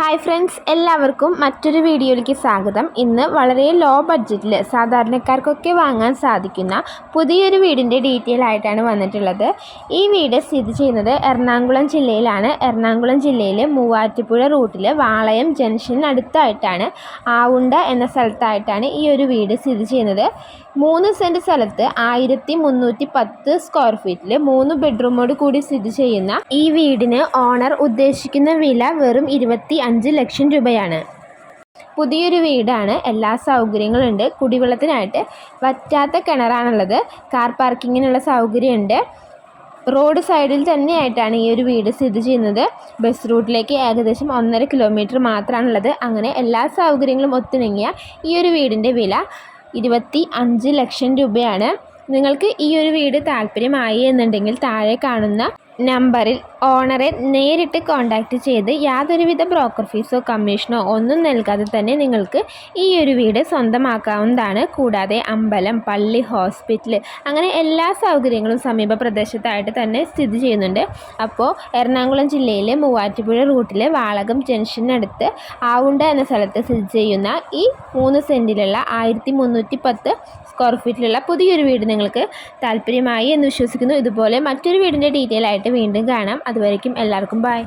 Hi friends എല്ലാവർക്കും മറ്റൊരു വീഡിയോയിലേക്ക് സ്വാഗതം. ഇന്ന് വളരെ ലോ ബഡ്ജറ്റിൽ സാധാരണക്കാർക്കൊക്കെ വാങ്ങാൻ സാധിക്കുന്ന പുതിയൊരു വീടിന്റെ ഡീറ്റെയിൽ ആയിട്ടാണ് വന്നിട്ടുള്ളത്. ഈ വീട് സ്ഥിതി ചെയ്യുന്നത് എറണാകുളം ജില്ലയിലാണ്. എറണാകുളം ജില്ലയിലെ മൂവാറ്റുപുഴ റൂട്ടിൽ വാളയം ജംഗ്ഷനടുത്തായിട്ടാണ് ആവുണ്ട എന്ന സ്ഥലത്തായിട്ടാണ് ഈ ഒരു വീട് സ്ഥിതി ചെയ്യുന്നത്. മൂന്ന് സെന്റ് സ്ഥലത്ത് ആയിരത്തി മുന്നൂറ്റി പത്ത് സ്ക്വയർ ഫീറ്റിൽ മൂന്ന് ബെഡ്റൂമോട് കൂടി സ്ഥിതി ചെയ്യുന്ന ഈ വീടിന് ഓണർ ഉദ്ദേശിക്കുന്ന വില വെറും ഇരുപത്തി അഞ്ച് ലക്ഷം രൂപയാണ്. പുതിയൊരു വീടാണ്. എല്ലാ സൗകര്യങ്ങളുണ്ട്. കുടിവെള്ളത്തിനായിട്ട് വറ്റാത്ത കിണറാണുള്ളത്. കാർ പാർക്കിങ്ങിനുള്ള സൗകര്യമുണ്ട്. റോഡ് സൈഡിൽ തന്നെയായിട്ടാണ് ഈ ഒരു വീട് സ്ഥിതി ചെയ്യുന്നത്. ബസ് റൂട്ടിലേക്ക് ഏകദേശം ഒന്നര കിലോമീറ്റർ മാത്രമാണുള്ളത്. അങ്ങനെ എല്ലാ സൗകര്യങ്ങളും ഒത്തിണങ്ങിയ ഈ ഒരു വീടിന്റെ വില ഇരുപത്തി അഞ്ച് ലക്ഷം രൂപയാണ്. നിങ്ങൾക്ക് ഈ ഒരു വീട് താല്പര്യമായി എന്നുണ്ടെങ്കിൽ താഴെ കാണുന്ന നമ്പറിൽ ഓണറെ നേരിട്ട് കോൺടാക്റ്റ് ചെയ്ത് യാതൊരുവിധ ബ്രോക്കർ ഫീസോ കമ്മീഷനോ ഒന്നും നൽകാതെ തന്നെ നിങ്ങൾക്ക് ഈ ഒരു വീട് സ്വന്തമാക്കാവുന്നതാണ്. കൂടാതെ അമ്പലം പള്ളി ഹോസ്പിറ്റൽ അങ്ങനെ എല്ലാ സൗകര്യങ്ങളും സമീപ പ്രദേശത്തായിട്ട് തന്നെ സ്ഥിതി ചെയ്യുന്നുണ്ട്. അപ്പോൾ എറണാകുളം ജില്ലയിലെ മൂവാറ്റുപുഴ റൂട്ടിലെ വാളകം ജംഗ്ഷനടുത്ത് ആവുണ്ട എന്ന സ്ഥലത്ത് സ്ഥിതി ചെയ്യുന്ന ഈ മൂന്ന് സെന്റിലുള്ള ആയിരത്തി മുന്നൂറ്റി പത്ത് സ്ക്വയർ ഫീറ്റിലുള്ള പുതിയൊരു വീട് നിങ്ങൾക്ക് താല്പര്യമായി എന്ന് വിശ്വസിക്കുന്നു. ഇതുപോലെ മറ്റൊരു വീടിന്റെ ഡീറ്റെയിൽ ആയിട്ട് വീണ്ടും കാണാം. അതുവരേക്കും എല്ലാവർക്കും ബൈ